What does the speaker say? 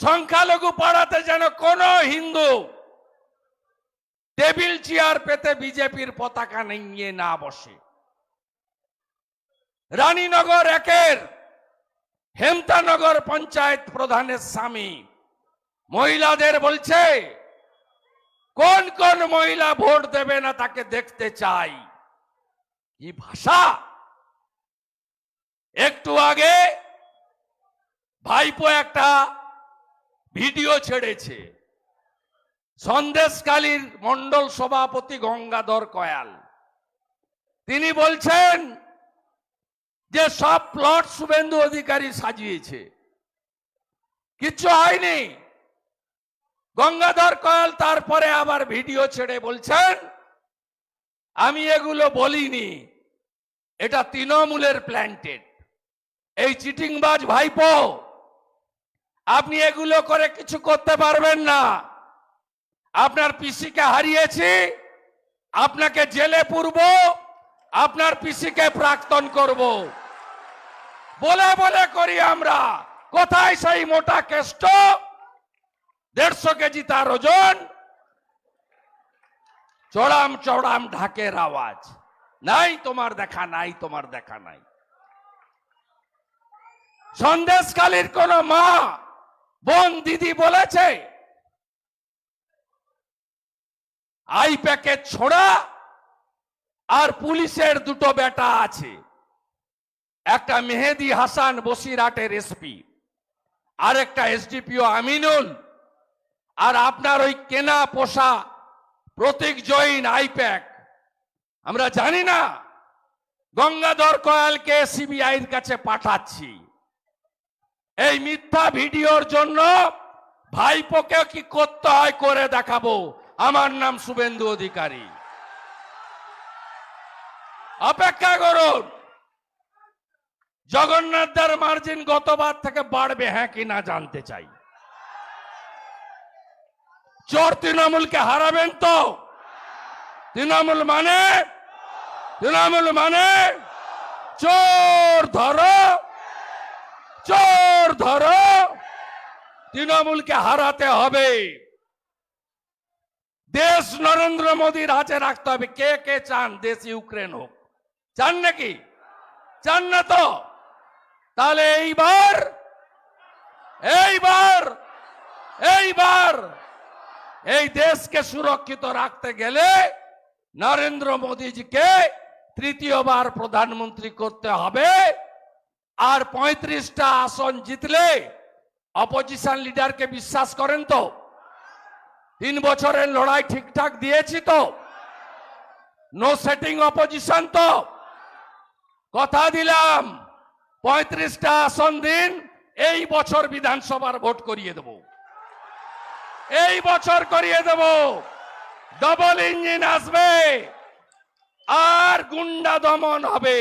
সংখ্যালঘু পাড়াতে যেন কোন হিন্দু টেবিল চেয়ার পেতে বিজেপির পতাকা নিয়ে না বসে। রানীনগর একের, হেমতানগর পঞ্চায়েত প্রধানের স্বামী। মহিলাদের বলছে, কোন কোন মহিলা ভোট দেবে না তাকে দেখতে চাই। কি ভাষা? একটু আগে ভাইপো একটা ভিডিও ছেড়েছে। সন্দেশকালীর মন্ডল সভাপতি গঙ্গাধর কয়াল। তিনি বলছেন যে সব প্লট শুভেন্দু অধিকারী সাজিয়েছে। কিচ্ছু হয়নি। গঙ্গাধর কয়াল তারপরে আবার ভিডিও ছেড়ে বলছেন, আমি এগুলো বলিনি। এটা তৃণমূলের প্ল্যান্টেড এই চিটিংবাজ ভাইপো আপনি এগুলো করে কিছু করতে পারবেন না। আপনার পিসিকে হারিয়েছি, আপনাকে জেলে পুরব, আপনার পিসিকে প্রাক্তন করব। বলে বলে করি আমরা, কোথায় সেই মোটা কেষ্ট? দেড়শো কেজি তার ওজন। চড়াম চড়াম ঢাকের আওয়াজ। নাই তোমার দেখা, নাই তোমার দেখা, নাই। সন্দেশকালীর কোন মা বোন দিদি বলেছে আই প্যাকেট ছোড়া আর পুলিশের দুটো বেটা আছে। একটা মেহেদি হাসান বসিরহাটের এসপি আর একটা এসডিপিও আমিনুল, আর আপনার ওই কেনা পোষা প্রতীক জৈন আইপ্যাক। আমরা জানি না, গঙ্গাধর কয়ালকে সিবিআইয়ের কাছে পাঠাচ্ছি। এই মিথ্যা ভিডিওর জন্য ভাইপোকে কি করতে হয় করে দেখাবো। আমার নাম শুভেন্দু অধিকারী। অপেক্ষা করুন। জগন্নাথদার মার্জিন গতবার থেকে বাড়বে হ্যাঁ কি না জানতে চাই। চোর তৃণমূলকে হারাবেন তো? তৃণমূল মানে? তৃণমূল মানে? চোর ধরো চোর ধরো তৃণমূলকে হারাতে হবে। দেশ নরেন্দ্র মোদীর হাতে রাখতে হবে। কে কে চান দেশ ইউক্রেন হোক? চান নাকি? চান না তো? তাহলে এইবার এইবার এইবার এই দেশকে সুরক্ষিত রাখতে গেলে নরেন্দ্র মোদীজিকে তৃতীয়বার প্রধানমন্ত্রী করতে হবে। আর পঁয়ত্রিশটা আসন জিতলে অপোজিশন লিডারকে বিশ্বাস করেন তো? তিন বছরের লড়াই ঠিকঠাক দিয়েছি তো? নো সেটিং অপোজিশন তো? কথা দিলাম, পঁয়ত্রিশটা আসন দিন, এই বছর বিধানসভার ভোট করিয়ে দেব। এই বছর করিয়ে দেব। ডবল ইঞ্জিন আসবে, আর গুন্ডা দমন হবে।